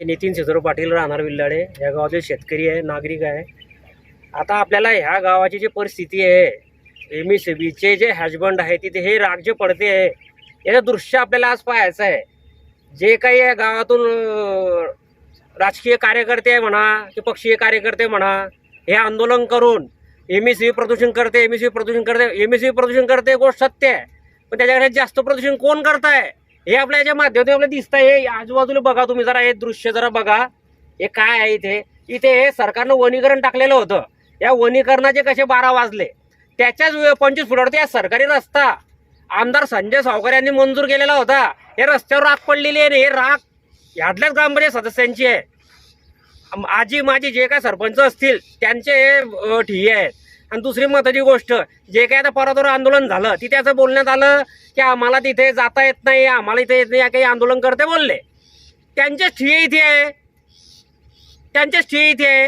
नितीन सिद्धराव पाटील राहणार विल्लाडे. या गावातील शेतकरी आहे नागरिक आहे. आता आपल्याला ह्या गावाची जी परिस्थिती आहे एम एस बीचे जे हॅजबंड आहे तिथे हे राग जे पडते आहे याचं दृश्य आपल्याला आज पाहायचं आहे. जे काही या गावातून राजकीय कार्यकर्ते आहे म्हणा की पक्षीय कार्यकर्ते म्हणा हे आंदोलन करून एम एस प्रदूषण करते एम एस प्रदूषण करते एम एस प्रदूषण करते गोष्ट सत्य आहे. पण त्याच्याकडे जास्त प्रदूषण कोण करत आहे हे आपल्या याच्या माध्यमातून आपल्याला दिसतंय. हे आजूबाजूला बघा तुम्ही जरा हे दृश्य जरा बघा. हे काय आहे इथे? इथे हे सरकारनं वनीकरण टाकलेलं होतं. या वनीकरणाचे कसे बारा वाजले? त्याच्याच पंचवीस फुटावरती या सरकारी रस्ता. आमदार संजय सावकर यांनी मंजूर केलेला होता. हे रस्त्यावर राख पडलेली आहे हे राख यातल्याच ग्रामपंचायत सदस्यांची आहे. आजी माझी जे काय सरपंच असतील त्यांचे हे अ, आहेत. आणि दुसरी महत्वाची गोष्ट जे काय आता परतवर आंदोलन झालं तिथे असं बोलण्यात आलं की आम्हाला तिथे जाता येत नाही आम्हाला इथे येत नाही या काही आंदोलन करते बोलले. त्यांचे ठिये इथे आहे. त्यांचे ठिये इथे आहे.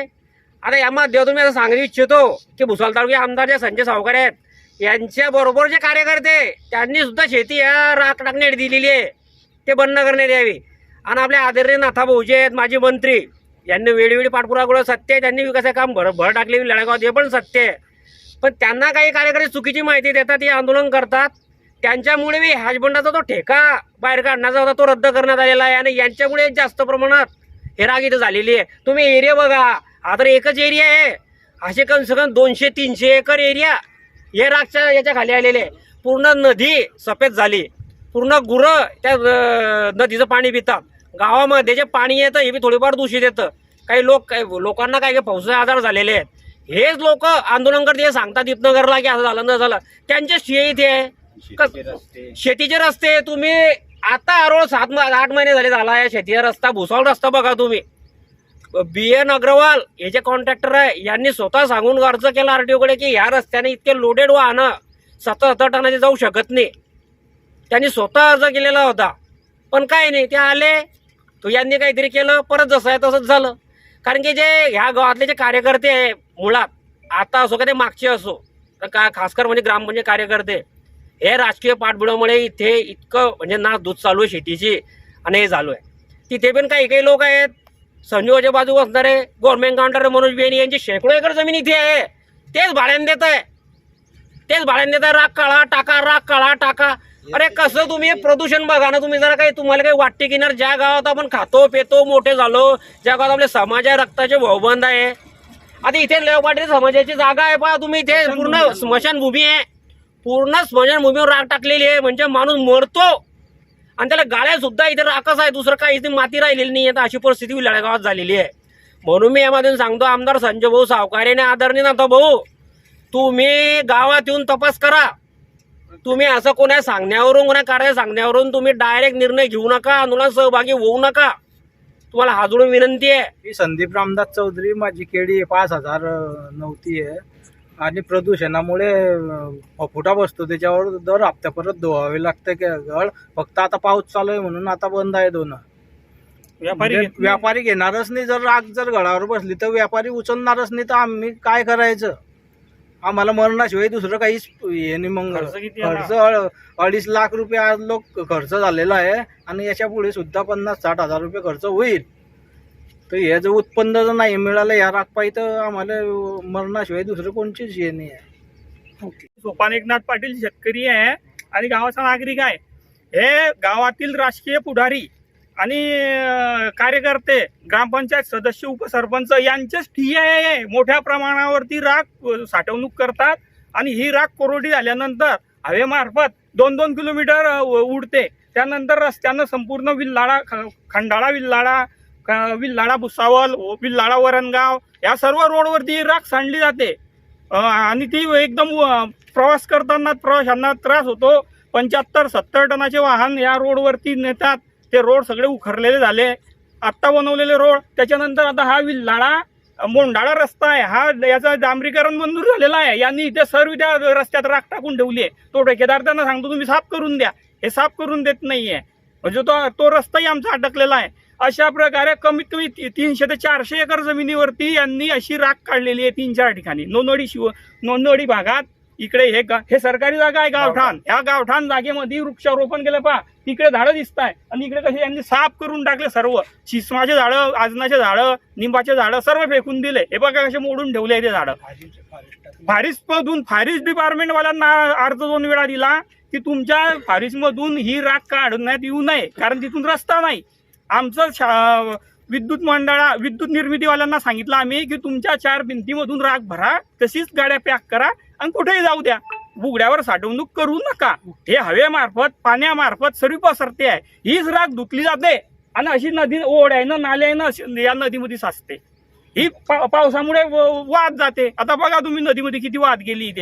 आता या माध्यमातून मी असं सांगू इच्छितो की भुसाल तालुक्या आमदार जे संजय सावकर आहेत यांच्याबरोबर जे कार्यकर्ते त्यांनी सुद्धा शेती या राख टाकण्यात दिलेली आहे. ते बंद करण्यात यावी. आणि आपले आदरणीय नाथा भाऊजे आहेत माजी मंत्री यांनी वेळोवेळी पाठपुरावा सत्य आहे त्यांनी विकासाचं काम भर भर टाकले लढागावात हे पण सत्य आहे. पण त्यांना काही कार्यकर्ते चुकीची माहिती देतात हे आंदोलन करतात. त्यांच्यामुळे मी हॅजबंडाचा तो ठेका बाहेर काढण्याचा होता तो रद्द करण्यात आलेला आहे. आणि यांच्यामुळे जास्त प्रमाणात हे राग इथं झालेली आहे. तुम्ही एरिया बघा हा तर एकच एरिया आहे. असे कमसे कम दोनशे तीनशे एकर एरिया हे रागच्या याच्या खाली आलेले आहे. पूर्ण नदी सफेद झाली. पूर्ण गुरं त्या नदीचं पाणी पितात. गावामध्ये जे पाणी येतं हे बी थोडीफार दूषित येतं. काही लोक काही लोकांना काही काही फौजचे आजार झालेले आहेत. हेच लोक आंदोलन करते हे सांगतात इथनगरला की असं झालं न झालं. त्यांचे शिये इथे आहे. शेतीचे रस्ते. तुम्ही आता रोज सात म- आठ महिने झाले झाला आहे शेतीचा रस्ता भुसावळ रस्ता बघा तुम्ही. बी एन अग्रवाल हे जे कॉन्ट्रॅक्टर आहे यांनी स्वतः सांगून अर्ज केला आरटीओ कडे की ह्या रस्त्याने इतके लोडेड वाहनं सत्तर सत्तर टनाचे जाऊ शकत नाही. त्यांनी स्वतः अर्ज केलेला होता. पण काय नाही ते आले. तो यांनी काहीतरी केलं परत जसं आहे तसंच झालं. कारण की जे ह्या गावातले जे कार्यकर्ते आहे मुळात आता असो का ते मागचे असो तर का खासकर म्हणजे ग्रामपंचायत म्हणजे कार्यकर्ते हे राजकीय पाठबुडामुळे इथे इतकं म्हणजे ना दूध चालू आहे शेतीची आणि हे चालू आहे. तिथे पण काही काही लोक आहेत संजीवाच्या बाजू असणारे गव्हर्नमेंट काउंटर मनोज बेनी यांची शेकडो एकर जमीन इथे आहे. तेच भाड्याने देत आहे. तेच भाड्याने देत आहे. राग काळा टाका राग काळा टाका. अरे कसं तुम्ही प्रदूषण बघा ना तुम्ही जरा काही तुम्हाला काही वाटते की ना ज्या गावात आपण खातो पेतो मोठे झालो ज्या गावात आपले समाज आहे रक्ताचे भाऊबंद आहे आता इथे लेवपाटी समाजाची जागा आहे पहा तुम्ही इथे. पूर्ण स्मशानभूमी आहे. पूर्ण स्मशानभूमीवर राग टाकलेली आहे. म्हणजे माणूस मरतो. आणि त्याला गाड्या सुद्धा इथे राखच आहे. दुसरं काही इथे माती राहिलेली नाही. आता अशी परिस्थिती विलाळ्या गावात झालेली आहे. म्हणून मी यामधून सांगतो आमदार संजय भाऊ सावकारे आणि आदरणीय नाथा भाऊ. तुम्ही गावात येऊन तपास करा. तुम्ही असं कोणा सांगण्यावरून कोणा कार्य सांगण्यावरून तुम्ही डायरेक्ट निर्णय घेऊ नका. आंदोलनात सहभागी होऊ नका. तुम्हाला हाजडून विनंती आहे? मी संदीप रामदास चौधरी माझी केळी पाच हजार नव्हती आहे. आणि प्रदूषणामुळे फुटा बसतो त्याच्यावर दर हप्त्या परत धुवावे लागतं की गळ. फक्त आता पाऊस चालू आहे म्हणून आता बंद आहे दोन व्यापारी म्हणजे. व्यापारी घेणारच नाही. जर राग जर गळावर बसली तर व्यापारी उचलणारच नाही. तर आम्ही काय करायचं? आम्हाला मरणाशिवाय दुसरं काहीच हे नाही मग खर्च किती आला? खर्च अड- अडीच लाख रुपये आज लोक खर्च झालेला आहे आणि याच्यापुढे सुद्धा पन्नास साठ हजार रुपये खर्च होईल. तर हे जर उत्पन्न जर नाही मिळालं या राखपाई तर आम्हाला मरणाशिवाय दुसरं कोणचीच हे नाही आहे. सोपान एकनाथ पाटील शेतकरी आहे. आणि गावाचा नागरिक आहे. हे गावातील राजकीय पुढारी आणि कार्यकर्ते ग्रामपंचायत सदस्य उपसरपंच यांचेच ठिये आहे. मोठ्या प्रमाणावरती राख साठवणूक करतात आणि ही राख कोरडी झाल्यानंतर हवेमार्फत दोन दोन किलोमीटर उ- उडते. त्यानंतर रस्त्यानं संपूर्ण विल्लाळा ख- खंडाळा विल्लाळा क- विल्लाळा भुसावल विल्लाळा वरणगाव या सर्व रोडवरती राख सांडली जाते. आणि ती एकदम प्रवास करताना प्रवाशांना त्रास होतो. पंच्याहत्तर सत्तर टनाचे वाहन या रोडवरती नेतात. ते रोड सगळे उखरलेले झाले. आत्ता बनवलेले रोड त्याच्यानंतर आता हा विल्लाळा मोंडाळा रस्ता आहे. हा याचं डांबरीकरण मंजूर झालेला आहे. यांनी इथे सर्व त्या रस्त्यात राख टाकून ठेवली आहे. तो ठेकेदार त्यांना सांगतो तुम्ही साफ करून द्या. हे साफ करून देत नाहीये. म्हणजे तो तो रस्ताही आमचा अटकलेला आहे. अशा प्रकारे कमीत कमी तीनशे ते चारशे एकर जमिनीवरती यांनी अशी राख काढलेली आहे तीन चार ठिकाणी. नोंदवडी शिव नोंदवडी भागात इकडे हे हे सरकारी जागा आहे गावठाण. ह्या गावठाण जागेमध्ये वृक्षारोपण केलं पहा. तिकडे झाडं दिसत आहे आणि इकडे कसे यांनी साफ करून टाकले सर्व. चिसमाचे झाडं आजनाचे झाडं निंबाचे झाडं सर्व फेकून दिले. हे बघा कसे मोडून ठेवले आहे ते झाडं. फॉरेस्ट मधून फॉरेस्ट डिपार्टमेंट वाल्यांना अर्ज दोन वेळा दिला की तुमच्या फॉरेस्ट मधून ही राख काढण्यात येऊ नये. कारण तिथून रस्ता नाही. आमचं विद्युत मंडळा विद्युत निर्मितीवाल्यांना सांगितलं आम्ही की तुमच्या चार भिंतीमधून राख भरा तशीच गाड्या पॅक करा आणि कुठेही जाऊ द्या. बुगड्यावर साठवणूक करू नका. हे हवेमार्फत पाण्यामार्फत सर्व पसरते आहे. हीच राख धुतली जाते आणि अशी नदी ओढ आहे ना नाले आहे ना अशी या नदीमध्ये साचते. ही पा- पावसामुळे वाद जाते. आता बघा तुम्ही नदीमध्ये किती वाद गेली इथे.